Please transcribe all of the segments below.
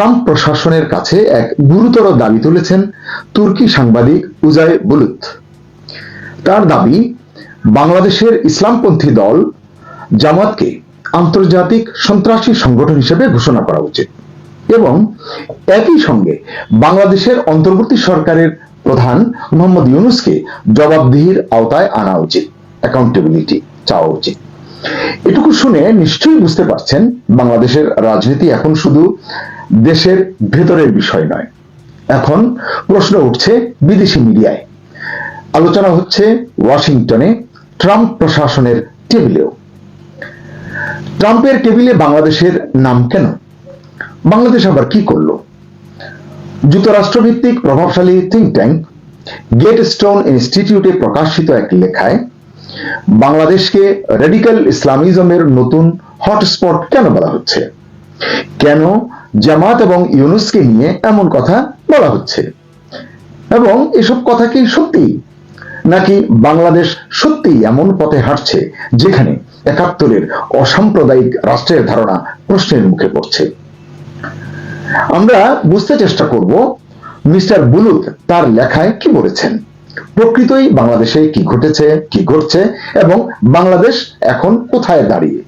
Trump প্রশাসনের কাছে এক গুরুতর দাবি তুলেছেন তুর্কি সাংবাদিক উজায় বুলুত। তার দাবি, বাংলাদেশের ইসলামপন্থী দল জামাতকে আন্তর্জাতিক সন্ত্রাসী সংগঠন হিসেবে ঘোষণা করা উচিত এবং একই সঙ্গে বাংলাদেশের অন্তর্বর্তী সরকারের প্রধান মোহাম্মদ ইউনুসকে জবাবদিহির আওতায় আনা উচিত। অ্যাকাউন্টেবিলিটি চাওয়া উচিত। এটুকু শুনে নিশ্চয়ই বুঝতে পারছেন, বাংলাদেশের রাজনীতি এখন শুধু দেশের ভেতরের বিষয় নয়। এখন প্রশ্ন উঠছে বিদেশি মিডিয়ায়। আলোচনা হচ্ছে ওয়াশিংটনে ট্রাম্প প্রশাসনের টেবিলেও। ট্রাম্পের টেবিলে বাংলাদেশের নাম কেন? বাংলাদেশ আবার কি করল? যুক্তরাষ্ট্রভিত্তিক প্রভাবশালী থিঙ্ক ট্যাঙ্ক গেট স্টোন ইনস্টিটিউটে প্রকাশিত এক লেখায় বাংলাদেশকে রেডিক্যাল ইসলামিজমের নতুন হটস্পট কেন বলা হচ্ছে? কেন জামাত এবং ইউনুসকে নিয়ে এমন কথা বলা হচ্ছে? এবং এসব কথা কি সত্যি? নাকি বাংলাদেশ সত্যি এমন পথে হাঁটছে যেখানে একাত্তরের অসাম্প্রদায়িক রাষ্ট্রের ধারণা প্রশ্নের মুখে পড়ছে? আমরা বুঝতে চেষ্টা করব মিস্টার বুলুত তার লেখায় কি বলেছেন। প্রকৃতই বাংলাদেশে কি ঘটেছে, কি ঘটছে, এবং বাংলাদেশ এখন কোথায় দাঁড়িয়ে?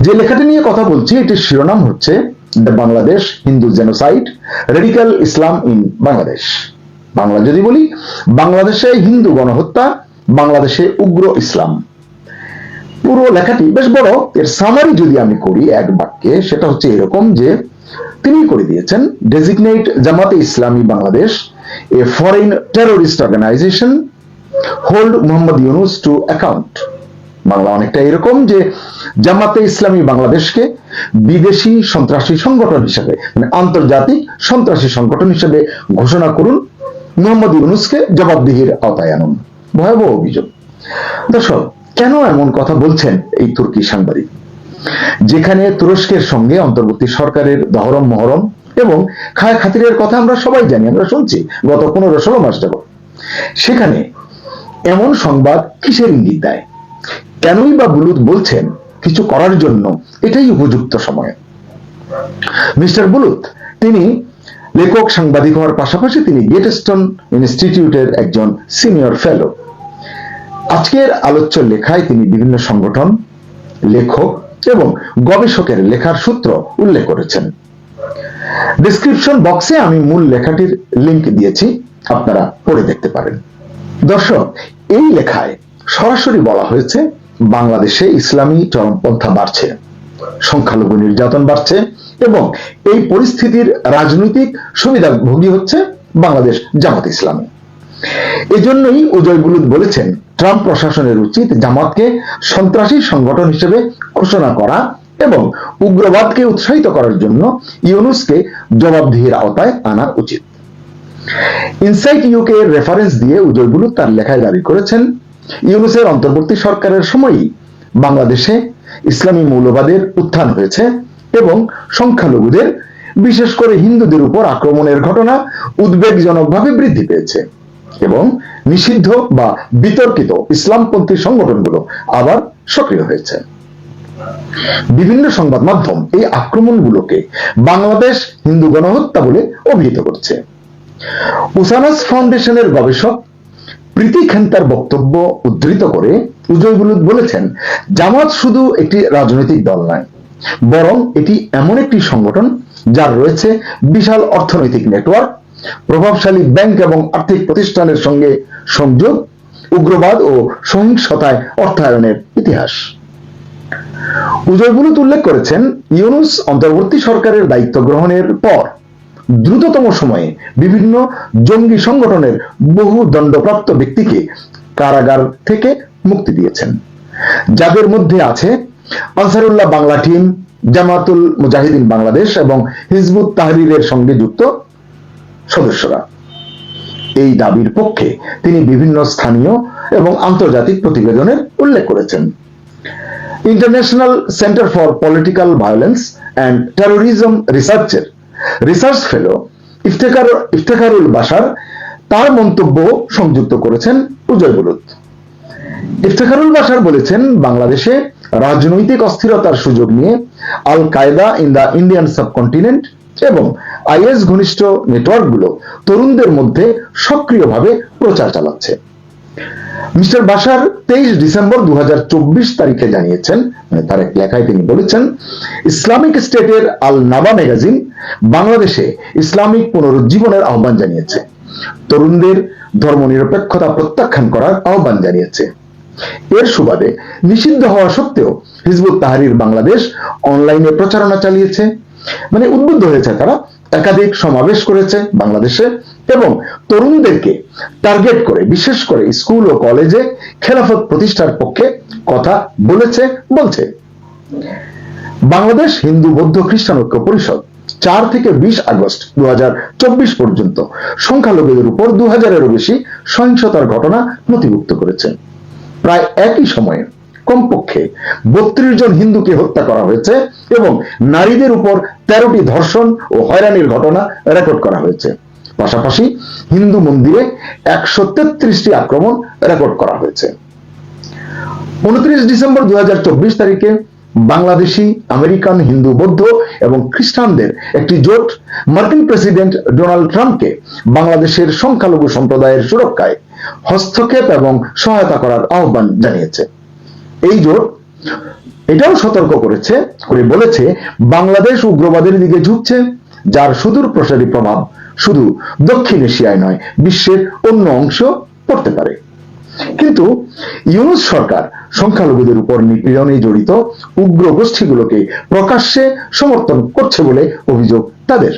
যে লেখাটি নিয়ে কথা বলছি, এটির শিরোনাম হচ্ছে, the Bangladesh Hindu genocide, radical Islam in Bangladesh. Bangla যদি বলি, বাংলাদেশে হিন্দু গণহত্যা, বাংলাদেশে উগ্র ইসলাম। পুরো লেখাটি বেশ বড়। এর সামারি যদি আমি করি, এক বাক্যে, সেটা হচ্ছে এরকম যে, তিনি করে দিয়েছেন designate Jamaat-e Islami Bangladesh a foreign terrorist organisation hold Mohammad Yunus to account Bangla অনেকটা এরকম যে জামাতে ইসলামী বাংলাদেশকে বিদেশি সন্ত্রাসী সংগঠন হিসেবে মানে আন্তর্জাতিক সন্ত্রাসী সংগঠন হিসেবে ঘোষণা করুন, মোহাম্মদ ইউনুসকে জবাবদিহির আওতায় আনুন। ভয়াবহ অভিযোগ। দর্শক, কেন এমন কথা বলছেন এই তুর্কি সাংবাদিক? যেখানে তুরস্কের সঙ্গে অন্তর্বর্তী সরকারের দহরম মহরম এবং খায় খাতিরের কথা আমরা সবাই জানি, আমরা শুনছি। গত পনেরো ষোলো মাস যাব সেখানে এমন সংবাদ কিসের ইঙ্গিত দেয়? কেনই বা বুলুদ বলছেন কিছু করার জন্য? এটাই উপযুক্ত সময়। মিস্টার বুলুত, তিনি লেখক, সাংবাদিক হওয়ার পাশাপাশি তিনি গেটস্টন ইনস্টিটিউটের একজন সিনিয়র ফেলো। আজকের আলোচ্য লেখায় তিনি বিভিন্ন সংগঠন, লেখক এবং গবেষকের লেখার সূত্র উল্লেখ করেছেন। ডিসক্রিপশন বক্সে আমি মূল লেখাটির লিংক দিয়েছি, আপনারা পড়ে দেখতে পারেন। দর্শক, এই লেখায় সরাসরি বলা হয়েছে, বাংলাদেশে ইসলামী চরমপন্থা বাড়ছে, সংখ্যালঘু নির্যাতন বাড়ছে এবং এই পরিস্থিতির রাজনৈতিক সুবিধাভোগী হচ্ছে বাংলাদেশ জামাত ইসলামী। এজন্যই উজয় বুলুদ বলেছেন, ট্রাম্প প্রশাসনের উচিত জামাতকে সন্ত্রাসী সংগঠন হিসেবে ঘোষণা করা এবং উগ্রবাদকে উৎসাহিত করার জন্য ইউনুসকে জবাবদিহির আওতায় আনা উচিত। ইনসাইট ইউকে রেফারেন্স দিয়ে উজয় বুলুদ তার লেখায় দাবি করেছেন, ইউনুসের অন্তর্বর্তী সরকারের সময়ই বাংলাদেশে ইসলামী মৌলবাদের উত্থান হয়েছে এবং সংখ্যালঘুদের, বিশেষ করে হিন্দুদের উপর আক্রমণের ঘটনা উদ্বেগজনকভাবে বৃদ্ধি পেয়েছে এবং নিষিদ্ধ বা বিতর্কিত ইসলামপন্থী সংগঠনগুলো আবার সক্রিয় হয়েছে। বিভিন্ন সংবাদ মাধ্যম এই আক্রমণগুলোকে বাংলাদেশ হিন্দু গণহত্যা বলে অভিহিত করছে। উসানাস ফাউন্ডেশনের গবেষক প্রীতি খেন্তার বক্তব্য উদ্ধৃত করে উজয়গুলুদ বলেছেন, জামাত শুধু একটি রাজনৈতিক দল নয়, বরং এটি এমন একটি সংগঠন যার রয়েছে বিশাল অর্থনৈতিক নেটওয়ার্ক, প্রভাবশালী ব্যাংক এবং আর্থিক প্রতিষ্ঠানের সঙ্গে সংযোগ, উগ্রবাদ ও সহিংসতায় অর্থায়নের ইতিহাস। উজয় বুলুত উল্লেখ করেছেন, ইউনুস অন্তর্বর্তী সরকারের দায়িত্ব গ্রহণের পর দ্রুততম সময়ে বিভিন্ন জঙ্গি সংগঠনের বহু দণ্ডপ্রাপ্ত ব্যক্তিকে কারাগার থেকে মুক্তি দিয়েছেন। যাদের মধ্যে আছে আনসারুল্লাহ বাংলা টিম, জামাতুল মুজাহিদিন বাংলাদেশ এবং হিজবুত তাহরিরের সঙ্গে যুক্ত সদস্যরা। এই দাবির পক্ষে তিনি বিভিন্ন স্থানীয় এবং আন্তর্জাতিক প্রতিবেদনের উল্লেখ করেছেন। International Centre for Political Violence and Terrorism রিসার্চের রিসার্চ ফেলো ইফতেকার ইফতেখারুল বাসার তার মন্তব্য সংযুক্ত করেছেন উজয় বুলুত। ইফতেখারুল বাসার বলেছেন, বাংলাদেশে রাজনৈতিক অস্থিরতার সুযোগ নিয়ে al Qaeda in the Indian subcontinent এবং আইএস ঘনিষ্ঠ নেটওয়ার্কগুলো তরুণদের মধ্যে সক্রিয়ভাবে প্রচার চালাচ্ছে। মিস্টার বাসার তেইশ ডিসেম্বর দু তারিখে জানিয়েছেন মানে তার এক লেখায় তিনি বলেছেন, ইসলামিক স্টেটের আল নাবা ম্যাগাজিন বাংলাদেশে ইসলামিক পুনরুজ্জীবনের আহ্বান জানিয়েছে। তরুণদের ধর্মনিরপেক্ষতা প্রত্যাখ্যান করার আহ্বান জানিয়েছে। এর সুবাদে নিষিদ্ধ হওয়া সত্ত্বেও হিজবুত তাহারির বাংলাদেশ অনলাইনে প্রচারণা চালিয়েছে। মানে উদ্বুদ্ধ হয়েছে তারা। একাধিক সমাবেশ করেছে বাংলাদেশে এবং তরুণদেরকে টার্গেট করে, বিশেষ করে স্কুল ও কলেজে খেলাফত প্রতিষ্ঠার পক্ষে কথা বলেছে, বলছে। বাংলাদেশ হিন্দু বৌদ্ধ খ্রিস্টান ঐক্য পরিষদ চার থেকে বিশ আগস্ট দু হাজার চব্বিশ পর্যন্ত সংখ্যালঘুদের উপর দু হাজারেরও বেশি সহিংসতার ঘটনা নথিভুক্ত করেছে। প্রায় একই সময়ে কমপক্ষে বত্রিশ জন হিন্দুকে হত্যা করা হয়েছে এবং নারীদের উপর তেরোটি ধর্ষণ ও হয়রানির ঘটনা রেকর্ড করা হয়েছে। পাশাপাশি হিন্দু মন্দিরে একশো তেত্রিশটি আক্রমণ রেকর্ড করা হয়েছে। উনত্রিশ ডিসেম্বর দু তারিখে বাংলাদেশি, আমেরিকান, হিন্দু, বৌদ্ধ এবং খ্রিস্টানদের একটি জোট মার্কিন প্রেসিডেন্ট ডোনাল্ড ট্রাম্পকে বাংলাদেশের সংখ্যালঘু সম্প্রদায়ের সুরক্ষায় হস্তক্ষেপ এবং সহায়তা করার আহ্বান জানিয়েছে। এই জোট এটাও সতর্ক করেছে, করে বলেছে, বাংলাদেশ উগ্রবাদের দিকে ঝুঁকছে, যার সুদূর প্রসারী প্রভাব শুধু দক্ষিণ এশিয়ায় নয়, বিশ্বের অন্য অংশ পড়তে পারে। কিন্তু ইউনুস সরকার সংখ্যালঘুদের উপর নিপীড়নে জড়িত উগ্র গোষ্ঠীগুলোকে প্রকাশ্যে সমর্থন করছে বলে অভিযোগ তাদের।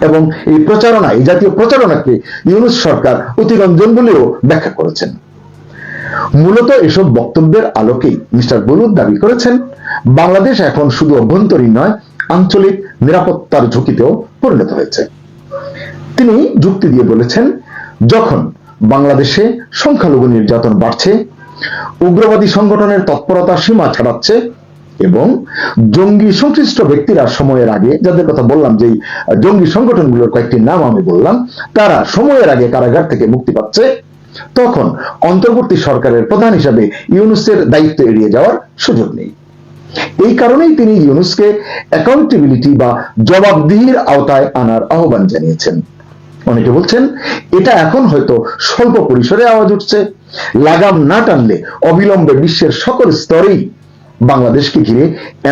এবং এই প্রচারণা এই জাতীয় প্রচারণাকে ইউনুস সরকার অতিরঞ্জন বলেও ব্যাখ্যা করেছেন। মূলত এসব বক্তব্যের আলোকেই মিস্টার বলুদ দাবি করেছেন। বাংলাদেশ এখন শুধু অভ্যন্তরীণ নয়, আঞ্চলিক নিরাপত্তার ঝুঁকিতেও পরিণত হয়েছে। তিনি যুক্তি দিয়ে বলেছেন, যখন বাংলাদেশে সংখ্যালঘু নির্যাতন বাড়ছে, উগ্রবাদী সংগঠনের তৎপরতা সীমা ছাড়াচ্ছে এবং জঙ্গি সংশ্লিষ্ট ব্যক্তিরা সময়ের আগে, যাদের কথা বললাম যে জঙ্গি সংগঠনগুলোর কয়েকটি নাম আমি বললাম, তারা সময়ের আগে কারাগার থেকে মুক্তি পাচ্ছে। তখন অন্তর্বর্তী সরকারের প্রধান হিসাবে ইউনুসের দায়িত্ব এড়িয়ে যাওয়ার সুযোগ নেই। এই কারণেই তিনি ইউনুসকে অ্যাকাউন্টেবিলিটি বা জবাবদিহির আওতায় আনার আহ্বান জানিয়েছেন। অনেকে বলছেন, এটা এখন হয়তো স্বল্প পরিসরে আওয়াজ উঠছে। লাগাম না টানলে অবিলম্বে বিশ্বের সকল স্তরেই বাংলাদেশকে ঘিরে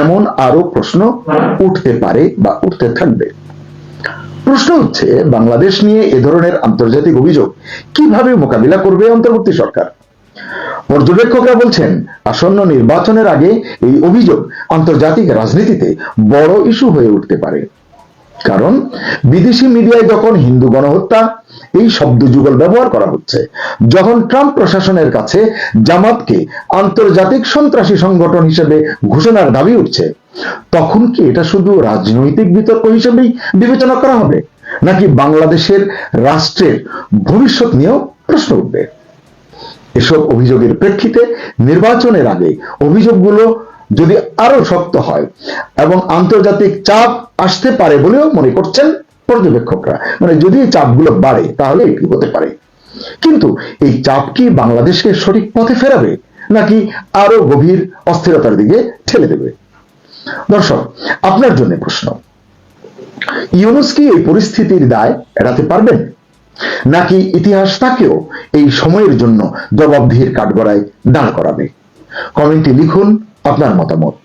এমন আরও প্রশ্ন উঠতে পারে বা উঠতে থাকবে। প্রশ্ন হচ্ছে, বাংলাদেশ নিয়ে এ ধরনের আন্তর্জাতিক অভিযোগ কীভাবে মোকাবিলা করবে অন্তর্বর্তী সরকার? পর্যবেক্ষকরা বলছেন, আসন্ন নির্বাচনের আগে এই অভিযোগ আন্তর্জাতিক রাজনীতিতে বড় ইস্যু হয়ে উঠতে পারে। কারণ, বিদেশি মিডিয়ায় যখন হিন্দু গণহত্যা, এই শব্দ যুগল ব্যবহার করা হচ্ছে। যখন ট্রাম্প প্রশাসনের কাছে জামাতকে আন্তর্জাতিক সন্ত্রাসী সংগঠন হিসেবে ঘোষণার দাবি উঠছে তখন কি এটা শুধু রাজনৈতিক বিতর্ক হিসেবেই বিবেচনা করা হবে? নাকি বাংলাদেশের রাষ্ট্রের ভবিষ্যৎ নিয়েও প্রশ্ন উঠবে? এসব অভিযোগের প্রেক্ষিতে নির্বাচনের আগে অভিযোগগুলো যদি আরও শক্ত হয় এবং আন্তর্জাতিক চাপ আসতে পারে বলেও মনে করছেন পর্যবেক্ষকরা মানে যদি এই চাপগুলো বাড়ে তাহলে এটি হতে পারে। কিন্তু এই চাপ কি বাংলাদেশকে সঠিক পথে ফেরাবে নাকি আরও গভীর অস্থিরতার দিকে ঠেলে দেবে? দর্শক, আপনার জন্য প্রশ্ন। ইউনুস কি এই পরিস্থিতির দায় এড়াতে পারবেন? নাকি ইতিহাস তাকেও এই সময়ের জন্য জবাবদিহির কাঠগড়ায় দাঁড় করাবে? কমেন্টে লিখুন আপনার মতামত।